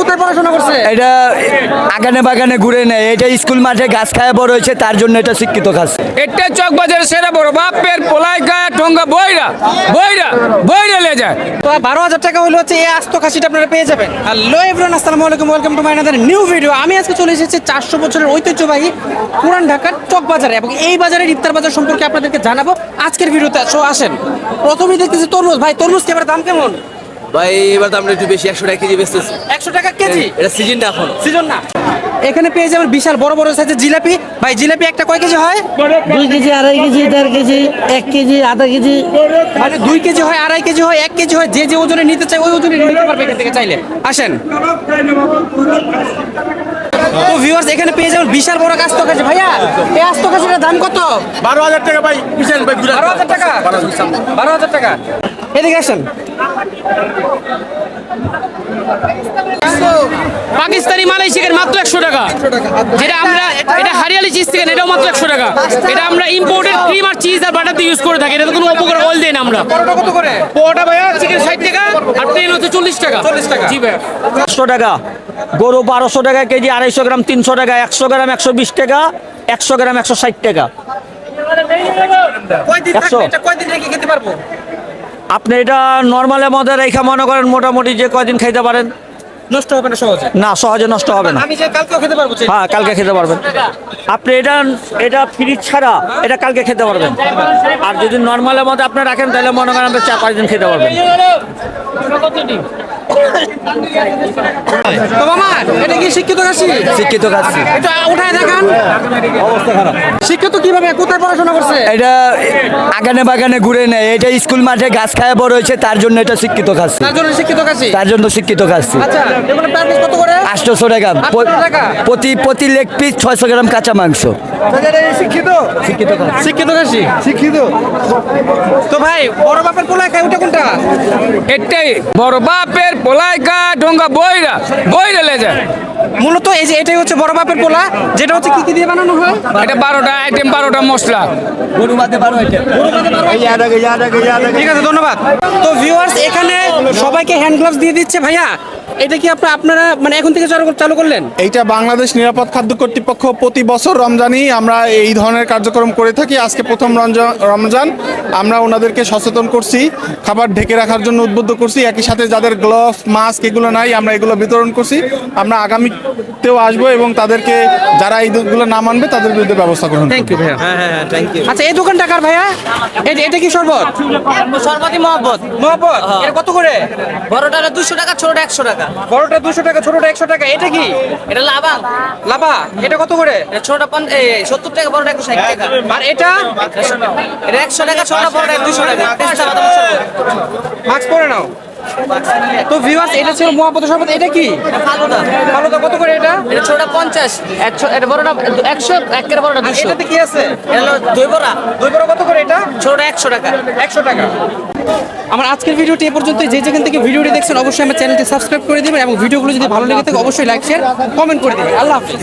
কোথায় পড়াশোনা করছে? এটা আগানে বাগানে ঘুরে নেয়। এটা স্কুল মাঠে গাছ খায় বড় হয়েছে তার জন্য এটা শিক্ষিত খাস এটা চক বাজারে সেরা বড় বাপের পোলাই গায়ে ঠোঙ্গা বইরা বইরা বইরা লে যায়। তো বারো হাজার টাকা হলে হচ্ছে এই আস্ত খাসিটা আপনারা পেয়ে যাবেন। হ্যালো এভরিওয়ান আসসালামু আলাইকুম welcome to my another new video আমি আজকে চলে এসেছি চারশো বছরের ঐতিহ্যবাহী পুরান ঢাকার চক বাজারে এবং এই বাজারের ইফতার বাজার সম্পর্কে আপনাদেরকে জানাব আজকের ভিডিওতে। সো আসেন। প্রথমেই দেখতেছি তরমুজ। ভাই তরমুজ কি এবার দাম কেমন? ভাই এবার দামটা একটু বেশি একশো টাকা কেজি বেচতেছি। একশো টাকা কেজি? এটা সিজনটা এখন। সিজন না। এখানে পেয়ে যাবেন বিশাল বড় বড় সাইজের জিলাপি। ভাই জিলাপি একটা কয় কেজি হয়? দুই কেজি আড়াই কেজি দেড় কেজি এক কেজি আধা কেজি। মানে দুই কেজি হয় আড়াই কেজি হয় এক কেজি হয় যে যে ওজনে নিতে চাই ওই ওজনে নিতে পারবে এখান থেকে চাইলে। আসেন। তো ভিউয়ার্স এখানে পেয়ে যাবেন বিশাল বড় কাস্ত কাছে ভাইয়া এই আস্ত কাছের দাম কত? বারো হাজার টাকা ভাই। বিশাল ভাই বারো হাজার টাকা। বারো হাজার টাকা। এদিকে আসেন। পাকিস্তানি মালাই চিকেন মাত্র একশো টাকা। যেটা আমরা এটা হারিয়ালি চিজ চিকেন এটাও মাত্র একশো টাকা। এটা আমরা ইম্পোর্টেড ক্রিম আর চিজ আর বাটার দিয়ে ইউজ করে থাকি এটা কোনো উপকার অয়েল দেয় না আমরা। পোটা ভাইয়া চিকেন ষাট টাকা আর প্লেন হচ্ছে চল্লিশ টাকা। চল্লিশ টাকা। জি ভাইয়া। পাঁচশো টাকা। গরু বারোশো টাকা কেজি আড়াইশো গ্রাম তিনশো টাকা একশো গ্রাম একশো বিশ টাকা একশো গ্রাম একশো ষাট টাকা। একশো। কয়দিন রেখে খেতে পারব? আপনি এটা নর্মালের মধ্যে রেখা মনে করেন মোটামুটি যে কয়দিন খাইতে পারেন? নষ্ট হবে না সহজে? না সহজে নষ্ট হবে না। আমি যে কালকেও খেতে পারব হ্যাঁ কালকে খেতে পারবেন। আপনি এটা এটা ফ্রিজ ছাড়া এটা কালকে খেতে পারবেন। আর যদি নর্মালের মধ্যে আপনি রাখেন তাহলে মনে করেন আপনি চার পাঁচ দিন খেতে পারবেন। তো মামা এটা কি শিক্ষিত কাশি? শিক্ষিত এটা উঠায় দেখান। শিক্ষিত কীভাবে? কোথায় পড়াশোনা করছে? এটা আগানে বাগানে ঘুরে নেয়। এটা স্কুল মাঠে গাছ খায় বড় হয়েছে তার জন্য এটা শিক্ষিত খাচ্ছি তার জন্য শিক্ষিত কাশি? তার জন্য শিক্ষিত খাচ্ছি আচ্ছা এগুলো প্রাইস কত করে? আটশোশো টাকা। প- 800 টাকা? প্রতি প্রতি লেগ পিস ছয়শো গ্রাম কাঁচা মাংস। শিক্ষিত? শিক্ষিত শিক্ষিত কাশি? শিক্ষিত? তো ভাই বড় বাপের পোলায় খায় ওটা কোনটা? এটাই। বড় বাপের পোলাই গায়ে ঠোঙ্গা বইরা বইরা লে যায় মূলত এই যে এটাই হচ্ছে বড় বাপের পোলা যেটা হচ্ছে কি কি দিয়ে বানানো হয়? এটা বারোটা আইটেম বারোটা মশলা। গরু বাদে বারো আইটেম ঠিক আছে ধন্যবাদ। তো ভিউয়ার্স এখানে সবাইকে হ্যান্ড গ্লাভস দিয়ে দিচ্ছে ভাইয়া। এটা কি আপনারা আপনারা মানে এখন থেকে চালু চালু করলেন? এইটা বাংলাদেশ নিরাপদ খাদ্য কর্তৃপক্ষ প্রতি বছর রমজানই আমরা এই ধরনের কার্যক্রম করে থাকি। আজকে প্রথম রমজান। আমরা ওনাদেরকে সচেতন করছি খাবার ঢেকে রাখার জন্য উদ্বুদ্ধ করছি। একই সাথে যাদের গ্লোভ মাস্ক এগুলো নাই আমরা এগুলো বিতরণ করছি। আমরা আগামীতেও আসব এবং তাদেরকে যারা এই এইগুলো না মানবে তাদের বিরুদ্ধে ব্যবস্থা গ্রহণ করব। থ্যাংক ইউ ভাইয়া। হ্যাঁ হ্যাঁ থ্যাংক ইউ আচ্ছা এই দোকানটা কার ভাইয়া? এটা এটা কি শরবত? সর্বাধিক মহব্বত। মহব্বত? এটা কত করে? বড়টা দুশো টাকা ছোটটা একশো টাকা। বড়টা দুশো টাকা ছোটটা একশো টাকা। এটা কি? এটা লাভা লাভা এটা কত করে? ছোটটা পন- সত্তর টাকা বড়টা একশো ষাট টাকা। আর এটা? এটা একশো টাকা ছোটটা বড়টা দুশো টাকা। মাছ মাস্ক পরে নাও। তো ভিউয়ার্স এটা ছিল মহাপত শরবত এটা কি? ফালুদা। কত করে এটা? এটা ছোটটা পঞ্চাশ। একশো এটা বড়টা একশো একের বড়টা দুশো এটাতে কি আছে? এটা দই বড়া। দুই বড় কত করে এটা? ছোটটা একশো টাকা। একশো টাকা। আমার আজকের ভিডিওটি এ পর্যন্ত। যে যেখান থেকে ভিডিওটি দেখছেন অবশ্যই আমার চ্যানেলটি সাবস্ক্রাইব করে দিবেন এবং ভিডিওগুলো যদি ভালো লেগে থাকে অবশ্যই লাইক শেয়ার কমেন্ট করে দিবেন। আল্লাহ হাফিজ।